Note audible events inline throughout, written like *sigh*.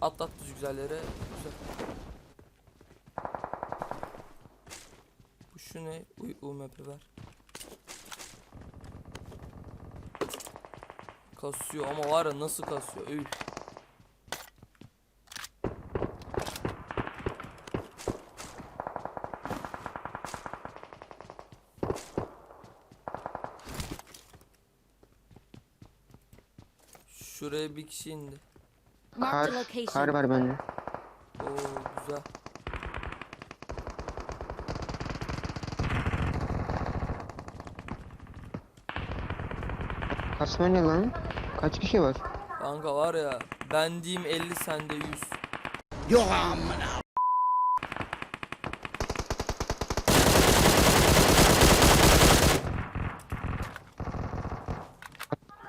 Atlat düz güzellere. Güzel. Bu şu ne? Uy UMP ver. Kasıyor ama var ya nasıl kasıyor? Üy. Şuraya bir kişi indi. Kar, kar var bende. Oo güzel. Kasma ne lan? Kaç kişi var? Kanka var ya ben diyeyim 50 sende 100.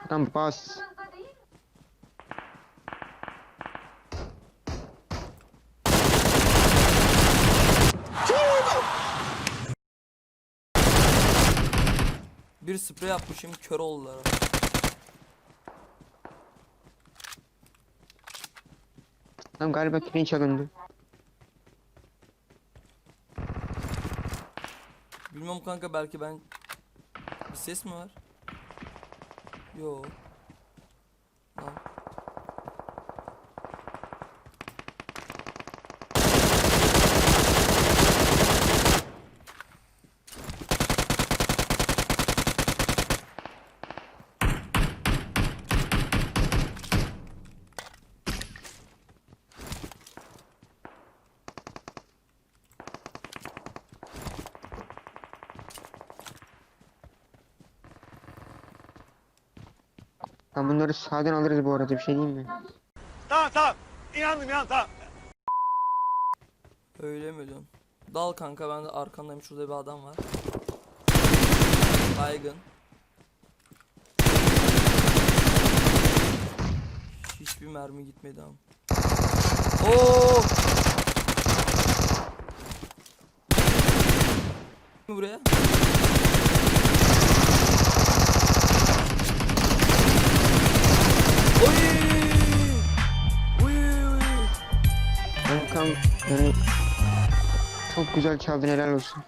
Adam bas. Bir sprey yapmışım kör oldular. Adam galiba kilin çalındı. Bilmem kanka belki ben bir ses mi var? Yo. Lan. Lan bunları sağdan alırız bu arada bir şey diyeyim mi? Tamam tamam. İnandım inandım tamam. Öyle mi diyorsun? Dal kanka ben de arkandayım şurada bir adam var. Baygın. Hiçbir mermi gitmedi ama. Oo! Kankam yani çok güzel çaldın helal olsun.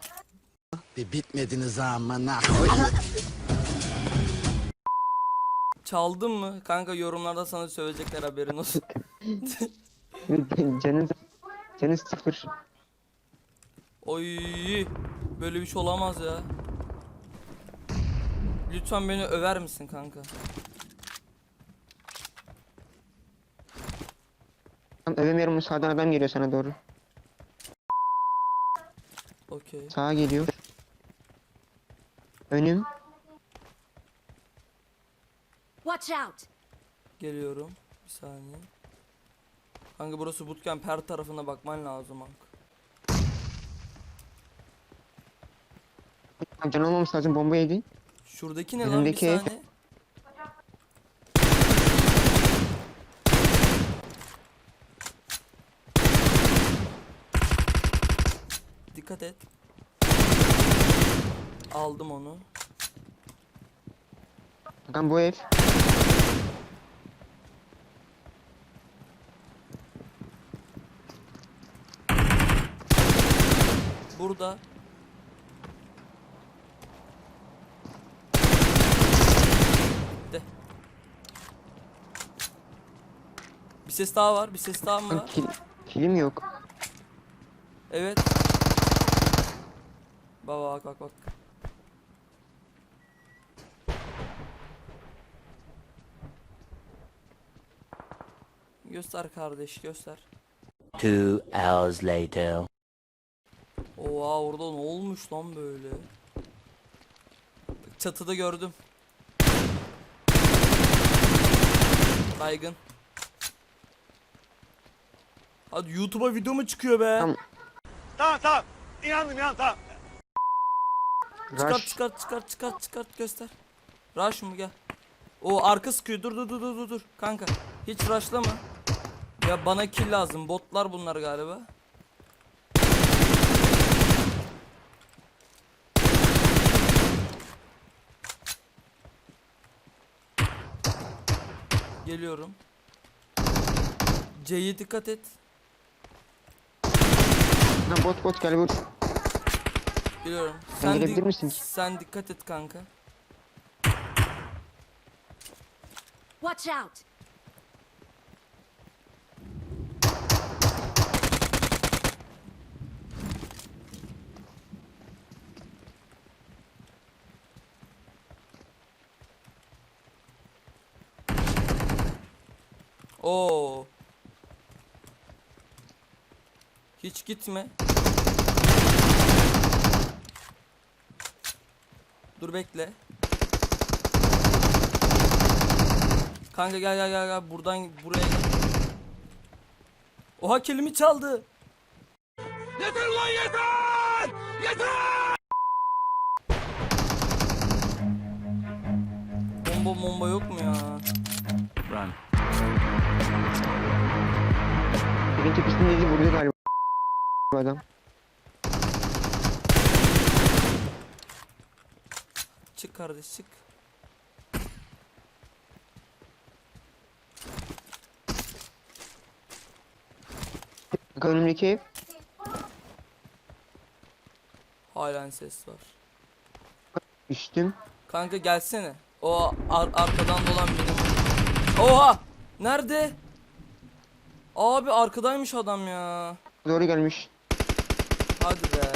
Bir bitmediniz amına koyayım. Çaldın mı? Kanka yorumlarda sana söyleyecekler haberin olsun. *laughs* canın canın sıfır. Oy böyle bir şey olamaz ya. Lütfen beni över misin kanka? Övemiyorum sağdan adam geliyor sana doğru. Okey. Sağa geliyor. Önüm. Watch out! Geliyorum. Bir saniye. Kanka burası bootcamp her tarafına bakman lazım kanka. Can olmaması lazım bomba yedi. Şuradaki ne lan bir ev. saniye. Dikkat et. Aldım onu. Bakın bu ev. Burada. De. Bir ses daha var. Bir ses daha mı var? kil, kilim yok. Evet. Baba bak bak bak. Göster kardeş göster. Two hours later. Oha orada ne olmuş lan böyle? Çatıda gördüm. Baygın. Hadi YouTube'a video mu çıkıyor be? Tamam. Tamam tamam. İnandım inandım tamam. Çıkart Rush. çıkart çıkart çıkart çıkart göster. Rush mı gel. O arka sıkıyor. Dur dur dur dur dur. Kanka hiç rushlama. Ya bana kill lazım. Botlar bunlar galiba. Geliyorum. C'ye dikkat et. Bot bot gel vur. Biliyorum. Sen di- misin? Sen dikkat et kanka. Watch out! Oo. Hiç gitme. Dur bekle. Kanka gel gel gel gel buradan buraya gel. Oha kelimi çaldı. Yeter lan yeter! Yeter! Bomba bomba yok mu ya? Evin tepesinde izi vuruyor galiba. Adam. Çık kardeş çık. Önümdeki ev. Halen ses var. Üstüm. Kanka gelsene. O ar- arkadan dolan benim. Oha! Nerede? Abi arkadaymış adam ya. Doğru gelmiş. Hadi be.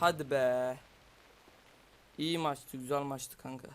Hadi be. İyi maçtı, güzel maçtı kanka.